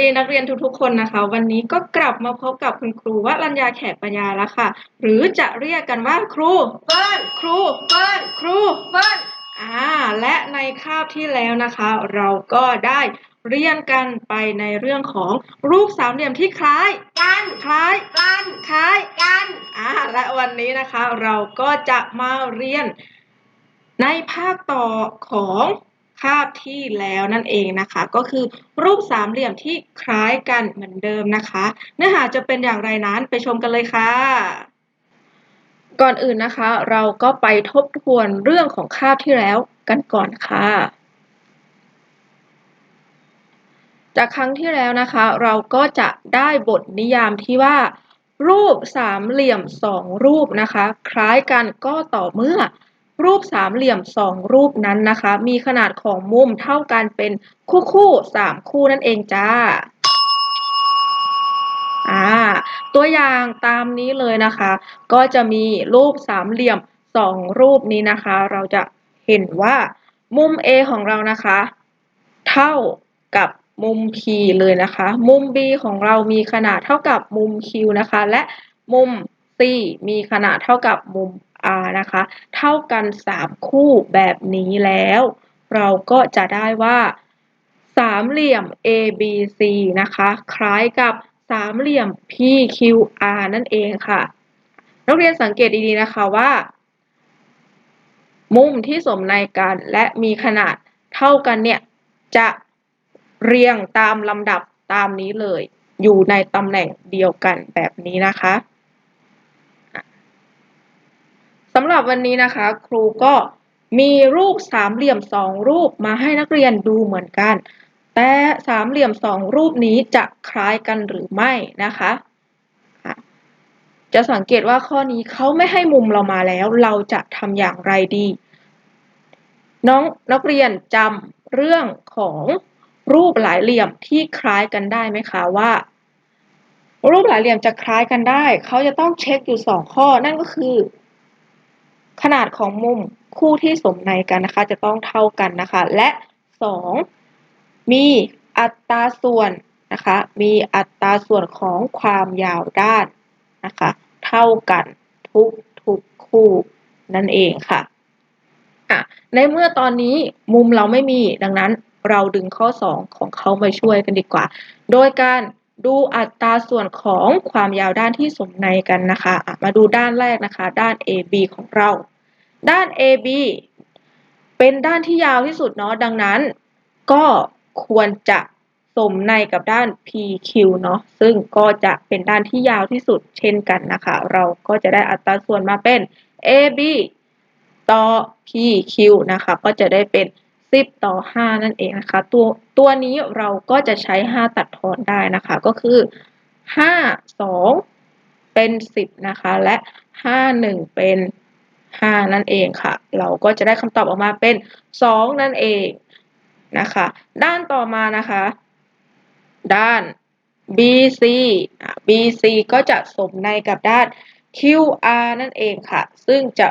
ดีนักเรียนทุกๆคนนะคะ วันนี้ก็กลับมาพบกับคุณครูวรัญญาแขกปัญญาแล้วค่ะ หรือจะเรียกกันว่าครูเปิ้ลครูเปิ้ลครูเปิ้ลอ่าและในคาบที่แล้วนะคะ เราก็ได้เรียนกันไปในเรื่องของรูปสามเหลี่ยมที่คล้ายกันคล้ายกันคล้ายกันอ่าและวันนี้นะคะเราก็จะมาเรียนในภาคต่อของ คาบที่แล้วนั่นเองนะคะ ก็คือรูปสามเหลี่ยมที่คล้ายกันเหมือนเดิมนะคะ เนื้อหาจะเป็นอย่างไรนั้นไปชมกันเลยค่ะก่อนอื่นนะคะ เราก็ไปทบทวนเรื่องของคาบที่แล้วกันก่อนค่ะ จากครั้งที่แล้วนะคะ เราก็จะได้บทนิยามที่ว่า รูปสามเหลี่ยมสองรูปนะคะ คล้ายกันก็ต่อเมื่อ รูปสามเหลี่ยมสองรูปนั้นนะคะ มีขนาดของมุมเท่ากันเป็นคู่คู่สามคู่นั่นเองจ้าอ่าตัวอย่างตามนี้เลยนะคะ ก็จะมีรูปสามเหลี่ยมสองรูปนี้นะคะ เราจะเห็นว่ามุม A ของเรานะคะ เท่ากับมุม P เลยนะคะ มุม B ของเรามีขนาดเท่ากับมุม Q นะคะ และมุม C มีขนาดเท่ากับมุม R นะคะ เท่ากัน 3 คู่แบบนี้แล้ว เราก็จะได้ว่าสามเหลี่ยม ABC นะคะ คล้ายกับสามเหลี่ยม PQR นั่นเองค่ะ นักเรียนสังเกตดีๆนะคะว่า มุมที่สมในกันและมีขนาดเท่ากันเนี่ย จะเรียงตามลำดับตามนี้เลย อยู่ในตำแหน่งเดียวกันแบบนี้นะคะสำหรับวันนี้นะคะ ครูก็มีรูปสามเหลี่ยมสองรูปมาให้นักเรียนดูเหมือนกัน แต่สามเหลี่ยมสองรูปนี้จะคล้ายกันหรือไม่นะคะ จะสังเกตว่าข้อนี้เขาไม่ให้มุมเรามาแล้ว เราจะทำอย่างไรดี น้องนักเรียนจำเรื่องของรูปหลายเหลี่ยมที่คล้ายกันได้ไหมคะว่า รูปหลายเหลี่ยมจะคล้ายกันได้ เขาจะต้องเช็คอยู่สองข้อ นั่นก็คือ ขนาดของมุมคู่ที่สมในกันนะคะ จะต้องเท่ากันนะคะ และสองมีอัตราส่วนนะคะ มีอัตราส่วนของความยาวด้านนะคะ เท่ากันทุกทุกคู่นั่นเองค่ะอะ ในเมื่อตอนนี้มุมเราไม่มีดังนั้นเราดึงข้อ 2 ของเขามาช่วยกันดีกว่า โดยการ ดูอัตราส่วนของความยาวด้านที่สมในกันนะคะะมาดูด้านแรกนะคะ ด้าน AB ของเรา ด้าน AB เป็นด้านที่ยาวที่สุดเนาะ ดังนั้นก็ควรจะสมในกับด้าน PQ เนาะ ซึ่งก็จะเป็นด้านที่ยาวที่สุดเช่นกันนะคะ เราก็จะได้อัตราส่วนมาเป็น AB ต่อ PQ นะคะ ก็จะได้เป็น 10 ต่อ 5 นั่นเองนะคะ ตัวตัวนี้เราก็จะใช้ 5 ตัดทอนได้นะคะ ก็คือ 5 2 เป็น 10 นะคะ และ 5 1 เป็น 5 นั่นเองค่ะ เราก็จะได้คำตอบออกมาเป็น 2 นั่นเองนะคะ ด้านต่อมานะคะ ด้าน BC BC ก็จะสมในกับด้าน QR นั่นเองค่ะ ซึ่งจะ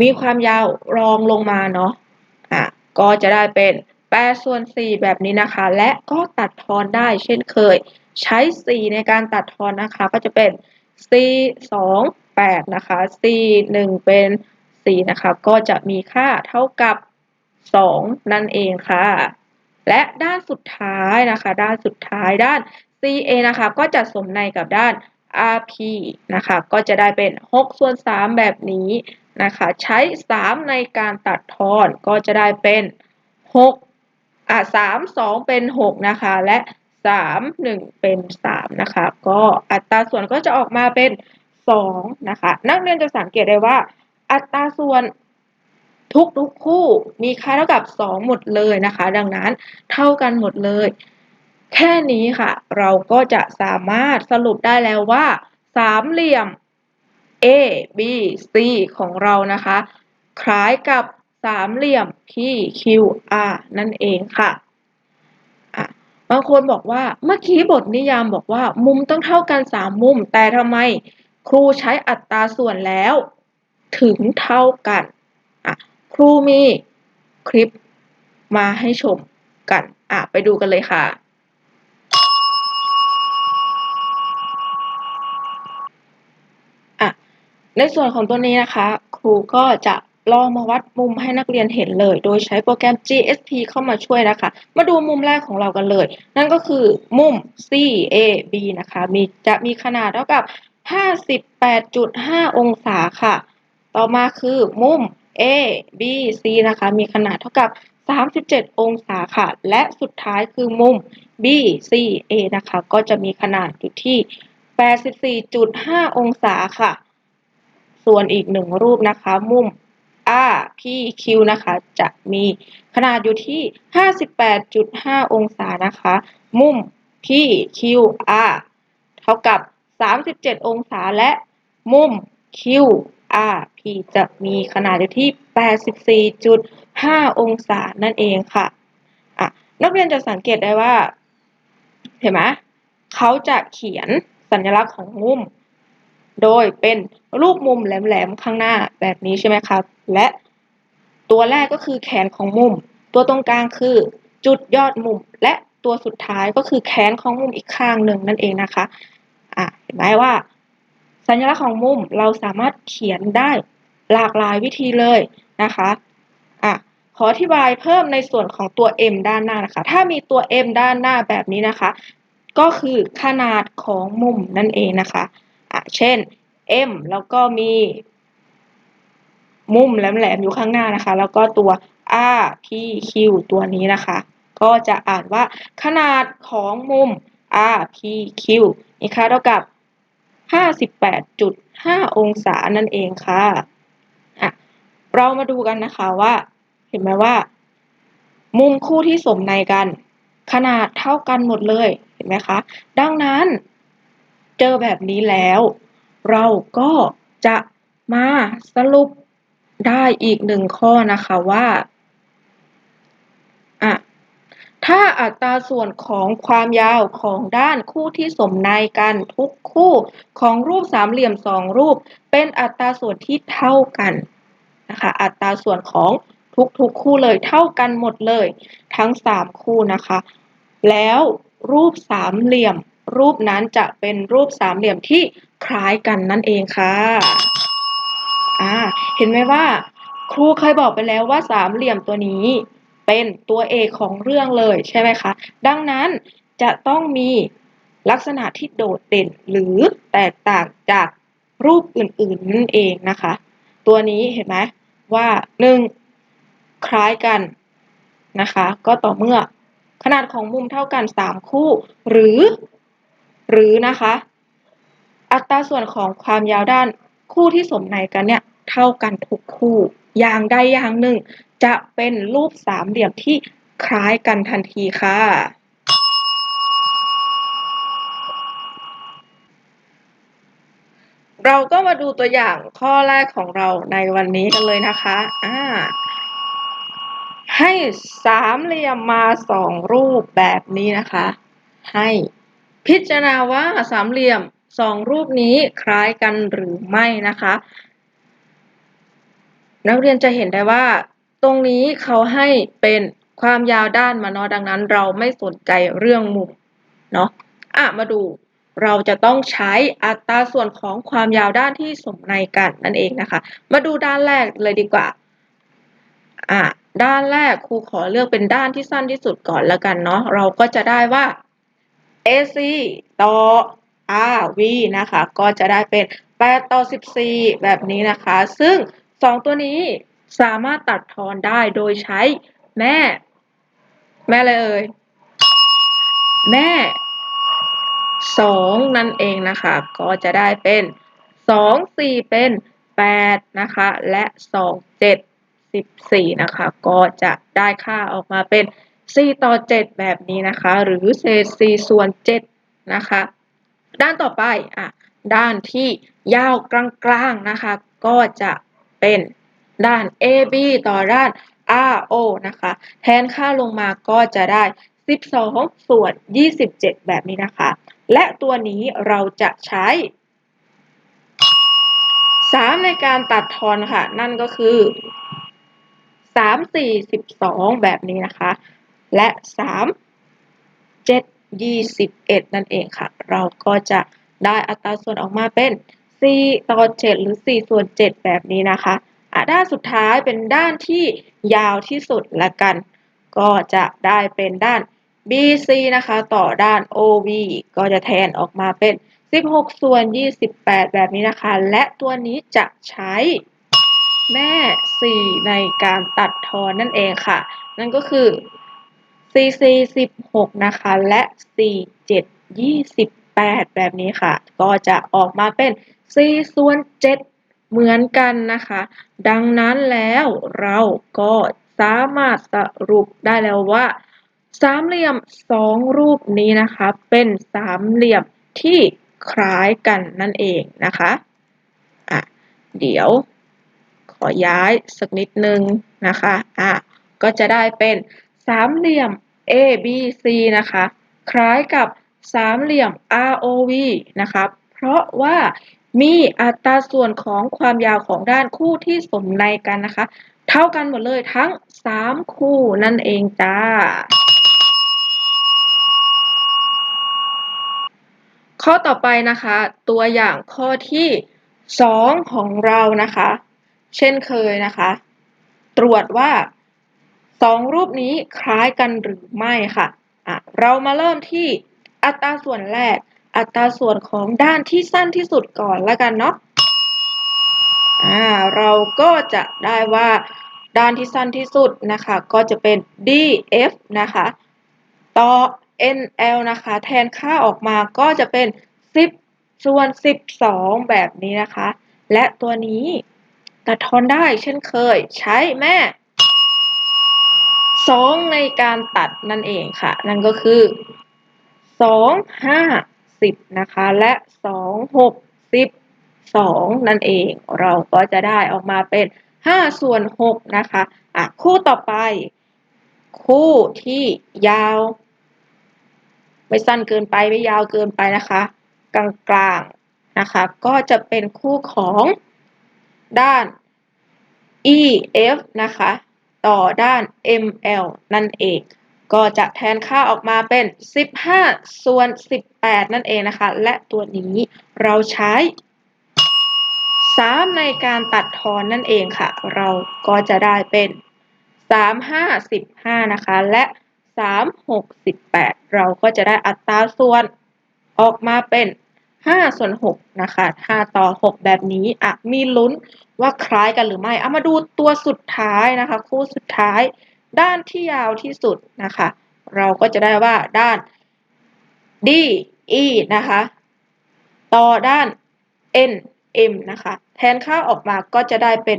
มีความยาวรองลงมาเนาะะ ก็จะได้เป็น8ส่วน4แบบนี้นะคะ และก็ตัดทอนได้เช่นเคย ใช้ 4 ในการตัดทอนนะคะก็จะเป็น c 2 8 นะคะ c 1เป็น 4 นะคะ ก็จะมีค่าเท่ากับ 2 นั่นเองค่ะ และด้านสุดท้ายนะคะ ด้านสุดท้ายด้าน CA นะคะ ก็จะสมในกับด้าน RP นะคะ ก็จะได้เป็น 6 ส่วน 3 แบบนี้ นะคะ ใช้ 3 ในการตัดทอนก็จะได้เป็น6อะ3 2 เป็น 6 นะคะ และ 3 1 เป็น 3 นะคะ ก็อัตราส่วนก็จะออกมาเป็น 2 นะคะ นักเรียนจะสังเกตได้ว่า อัตราส่วนทุกทุกคู่มีค่าเท่ากับ 2 หมดเลยนะคะ ดังนั้นเท่ากันหมดเลย แค่นี้ค่ะ เราก็จะสามารถสรุปได้แล้วว่า สามเหลี่ยม A B C ของเรานะคะ คล้ายกับสามเหลี่ยม PQR นั่นเองค่ะบางคนบอกว่าเมื่อกี้บทนิยามบอกว่า มุมต้องเท่ากันสามมุม แต่ทำไมครูใช้อัตราส่วนแล้ว ถึงเท่ากัน ครูมีคลิปมาให้ชมกันไปดูกันเลยค่ะ ในส่วนของตัวนี้นะคะ ครูก็จะลองมาวัดมุมให้นักเรียนเห็นเลย โดยใช้โปรแกรม GST เข้ามาช่วยนะคะ มาดูมุมแรกของเรากันเลย นั่นก็คือมุม CAB นะคะ มีจะมีขนาดเท่ากับ 58.5 องศาค่ะ ต่อมาคือมุม ABC นะคะ มีขนาดเท่ากับ 37 องศาค่ะ และสุดท้ายคือมุม BCA นะคะ ก็จะมีขนาดอยู่ที่ 84.5 องศาค่ะ ส่วนอีกหนึ่งรูปนะคะ มุม RPQ นะคะ จะมีขนาดอยู่ที่ 58.5 องศานะคะ มุม PQR เท่ากับ 37 องศาและมุม QRP จะมีขนาดอยู่ที่ 84.5 องศานั่นเองค่ะอะ นักเรียนจะสังเกตได้ว่า เห็นไหมเขาจะเขียนสัญลักษณ์ของมุม โดยเป็นรูปมุมแหลมๆข้างหน้าแบบนี้ใช่ไหมครับ และตัวแรกก็คือแขนของมุม ตัวตรงกลางคือจุดยอดมุม และตัวสุดท้ายก็คือแขนของมุมอีกข้างหนึ่งนั่นเองนะคะอะเห็นไหมว่า สัญลักษณ์ของมุมเราสามารถเขียนได้หลากหลายวิธีเลยนะคะอะขออธิบายเพิ่มในส่วนของตัว m ด้านหน้านะคะ ถ้ามีตัว m ด้านหน้าแบบนี้นะคะ ก็คือขนาดของมุมนั่นเองนะคะ อะเช่น m แล้วก็มี มุมแหลมๆอยู่ข้างหน้านะคะ แล้วก็ตัว r p q ตัวนี้นะคะ ก็จะอ่านว่าขนาดของมุม r p q นี่ค่ะเท่ากับ 58.5 องศานั่นเองค่ะอะ เรามาดูกันนะคะว่า เห็นไหมว่า มุมคู่ที่สมในกัน ขนาดเท่ากันหมดเลย เห็นไหมคะ ดังนั้น เจอแบบนี้แล้ว เราก็จะมาสรุปได้อีกหนึ่งข้อนะคะว่าอะถ้าอัตราส่วนของความยาวของด้านคู่ที่สมในกันทุกคู่ของรูปสามเหลี่ยมสองรูป เป็นอัตราส่วนที่เท่ากันนะคะอัตราส่วนของทุกๆคู่เลยเท่ากันหมดเลย ทั้งสามคู่นะคะ แล้วรูปสามเหลี่ยม รูปนั้นจะเป็นรูปสามเหลี่ยมที่คล้ายกันนั่นเองค่ะอ่าเห็นไหมว่า ครูเคยบอกไปแล้วว่าสามเหลี่ยมตัวนี้ เป็นตัวเอกของเรื่องเลยใช่ไหมคะ ดังนั้นจะต้องมีลักษณะที่โดดเด่นหรือแตกต่างจากรูปอื่นๆนั่นเองนะคะ ตัวนี้เห็นไหมว่าหนึ่งคล้ายกันนะคะ ก็ต่อเมื่อขนาดของมุมเท่ากัน 3 คู่ หรือ หรือนะคะ อัตราส่วนของความยาวด้านคู่ที่สมในกันเนี่ยเท่ากันทุกคู่ อย่างใดอย่างหนึ่ง จะเป็นรูปสามเหลี่ยมที่คล้ายกันทันทีค่ะ เราก็มาดูตัวอย่างข้อแรกของเราในวันนี้กันเลยนะคะอ่าให้สามเหลี่ยมมาสองรูปแบบนี้นะคะ ให้ พิจารณาว่าสามเหลี่ยมสองรูปนี้คล้ายกันหรือไม่นะคะ นักเรียนจะเห็นได้ว่า ตรงนี้เขาให้เป็นความยาวด้านมาเนาะดังนั้น เราไม่สนใจเรื่องมุมเนาะอะมาดูเราจะต้องใช้อัตราส่วนของความยาวด้านที่สมในกันนั่นเองนะคะ มาดูด้านแรกเลยดีกว่าอะด้านแรกครูขอเลือกเป็นด้านที่สั้นที่สุดก่อนแล้วกันเนาะเราก็จะได้ว่า AC ต่อ RV นะคะ ก็จะได้เป็น 8 ต่อ 14 แบบนี้นะคะ ซึ่ง 2 ตัวนี้สามารถตัดทอนได้โดยใช้แม่ แม่เลยแม่ 2 นั่นเองนะคะ ก็จะได้เป็น 2 4 เป็น 8 นะคะ และ 2 7 14 นะคะ ก็จะได้ค่าออกมาเป็น 4 ต่อ 7 แบบนี้นะคะ หรือเศษ 4 ส่วน 7 นะคะ ด้านต่อไปอะด้านที่ยาวกลางๆนะคะ ก็จะเป็นด้าน AB ต่อด้าน RO นะคะ แทนค่าลงมาก็จะได้ 12 ส่วน 27 แบบนี้นะคะ และตัวนี้เราจะใช้ 3 ในการตัดทอนค่ะ นั่นก็คือ 3 4 12 แบบนี้นะคะ และ 3 7 21 นั่นเองค่ะ เราก็จะได้อัตราส่วนออกมาเป็น 4 ต่อ 7 หรือ 4 ส่วน 7 แบบนี้นะคะะด้านสุดท้ายเป็นด้านที่ยาวที่สุดละกัน ก็จะได้เป็นด้าน BC นะคะ ต่อด้าน OB ก็จะแทนออกมาเป็น 16 ส่วน 28 แบบนี้นะคะ และตัวนี้จะใช้แม่ 4 ในการตัดทอนนั่นเองค่ะ นั่นก็คือ 4 4 16 นะคะ และ4 7 28 แบบนี้ค่ะ ก็จะออกมาเป็น4ส่วน 7 เหมือนกันนะคะ ดังนั้นแล้วเราก็สามารถสรุปได้แล้วว่า สามเหลี่ยมสองรูปนี้นะคะ เป็นสามเหลี่ยมที่คล้ายกันนั่นเองนะคะอะเดี๋ยว ขอย้ายสักนิดนึงนะคะอะก็จะได้เป็นสามเหลี่ยม A B C นะคะ คล้ายกับสามเหลี่ยม ROV นะคะเพราะว่ามีอัตราส่วนของความยาวของด้านคู่ที่สมในกันนะคะ เท่ากันหมดเลยทั้ง 3 คู่นั่นเองจ้า ข้อต่อไปนะคะ ตัวอย่างข้อที่ 2 ของเรานะคะ เช่นเคยนะคะ ตรวจว่า สองรูปนี้คล้ายกันหรือไม่ค่ะะเรามาเริ่มที่อัตราส่วนแรก อัตราส่วนของด้านที่สั้นที่สุดก่อนล้วกันเนาะอ่าเราก็จะได้ว่าด้านที่สั้นที่สุดนะคะ ก็จะเป็น df นะคะ ต่อ nl นะคะ แทนค่าออกมาก็จะเป็น 10 ส่วน 12 แบบนี้นะคะ และตัวนี้ตัดทอนได้เช่นเคยใช้แม่ สองในการตัดนั่นเองค่ะ นั่นก็คือสองห้าสิบนะคะ และสองหกสิบสองนั่นเอง เราก็จะได้ออกมาเป็นห้าส่วนหกนะคะอะคู่ต่อไป คู่ที่ยาว ไม่สั้นเกินไปไม่ยาวเกินไปนะคะ กลางๆนะคะ ก็จะเป็นคู่ของด้าน EF นะคะ ต่อด้าน ml นั่นเอง ก็จะแทนค่าออกมาเป็น 15 ส่วน 18 นั่นเองนะคะ และตัวนี้เราใช้ 3 ในการตัดทอนนั่นเองค่ะ เราก็จะได้เป็น 3 5 15 นะคะ และ 3 6 18 เราก็จะได้อัตราส่วนออกมาเป็น5ส่วน6นะคะ5ต่อ 6 แบบนี้อะมีลุ้น ว่าคล้ายกันหรือไม่ เอามาดูตัวสุดท้ายนะคะ คู่สุดท้าย ด้านที่ยาวที่สุดนะคะ เราก็จะได้ว่าด้าน D E นะคะ ต่อด้าน N M นะคะ แทนค่าออกมาก็จะได้เป็น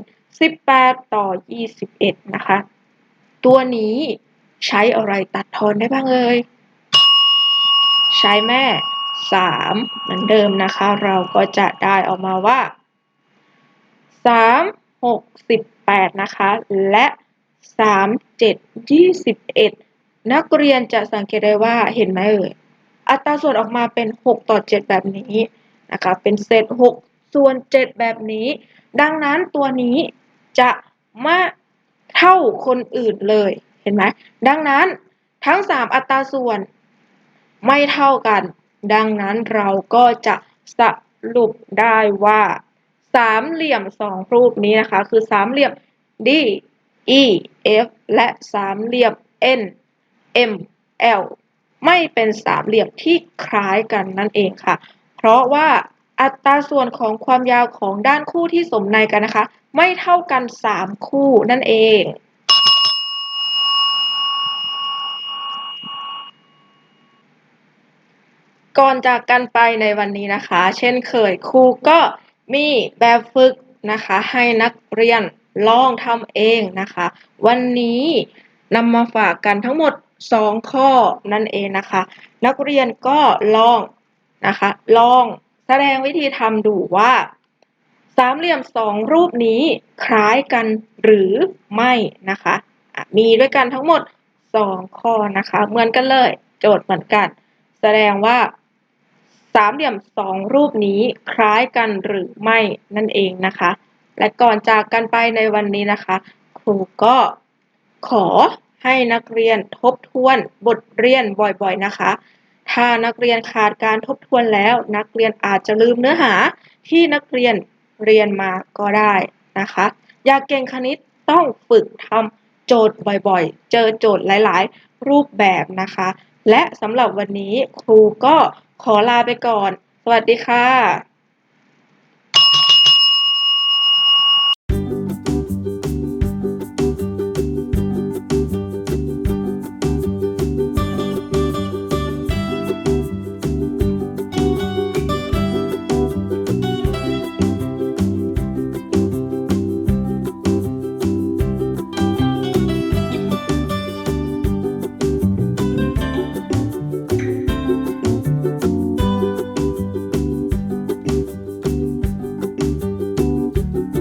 18 ต่อ 21 นะคะ ตัวนี้ใช้อะไรตัดทอนได้บ้างเอ่ยใช้แม่สามเหมือนเดิมนะคะ เราก็จะได้ออกมาว่าามหกสิบแปดนะคะ และสามเจ็ดยี่สิบเอ็ดนักเรียนจะสังเกตได้ว่าเห็นไหมเอ่ยอัตราส่วนออกมาเป็นหกต่อเจ็ดแบบนี้นะคะเป็นเศษหกส่วนเจ็ดแบบนี้ ดังนั้นตัวนี้จะมาเท่าคนอื่นเลยเห็นไหมดังนั้นทั้งสามอัตราส่วนไม่เท่ากัน ดังนั้นเราก็จะสรุปได้ว่า สามเหลี่ยมสองรูปนี้นะคะ คือสามเหลี่ยม D E F และสามเหลี่ยม N M L ไม่เป็นสามเหลี่ยมที่คล้ายกันนั่นเองค่ะ เพราะว่าอัตราส่วนของความยาวของด้านคู่ที่สมในกันนะคะ ไม่เท่ากัน 3 คู่นั่นเอง ก่อนจากกันไปในวันนี้นะคะ เช่นเคยครูก็ มีแบบฝึกนะคะให้นักเรียนลองทำเองนะคะ วันนี้นำมาฝากกันทั้งหมด 2 ข้อนั่นเองนะคะ นักเรียนก็ลองนะคะ ลองแสดงวิธีทำดูว่า สามเหลี่ยมสองรูปนี้คล้ายกันหรือไม่นะคะมีด้วยกันทั้งหมด 2 ข้อนะคะ เหมือนกันเลย โจทย์เหมือนกัน แสดงว่า สามเหลี่ยมสองรูปนี้คล้ายกันหรือไม่นั่นเองนะคะ และก่อนจากกันไปในวันนี้นะคะ ครูก็ขอให้นักเรียนทบทวนบทเรียนบ่อยๆนะคะ ถ้านักเรียนขาดการทบทวนแล้วนักเรียนอาจจะลืมเนื้อหาที่นักเรียนเรียนมาก็ได้นะคะ อยากเก่งคณิตต้องฝึกทำโจทย์บ่อยๆ เจอโจทย์หลายๆ รูปแบบนะคะ และสำหรับวันนี้ครูก็ ขอลาไปก่อน สวัสดีค่ะ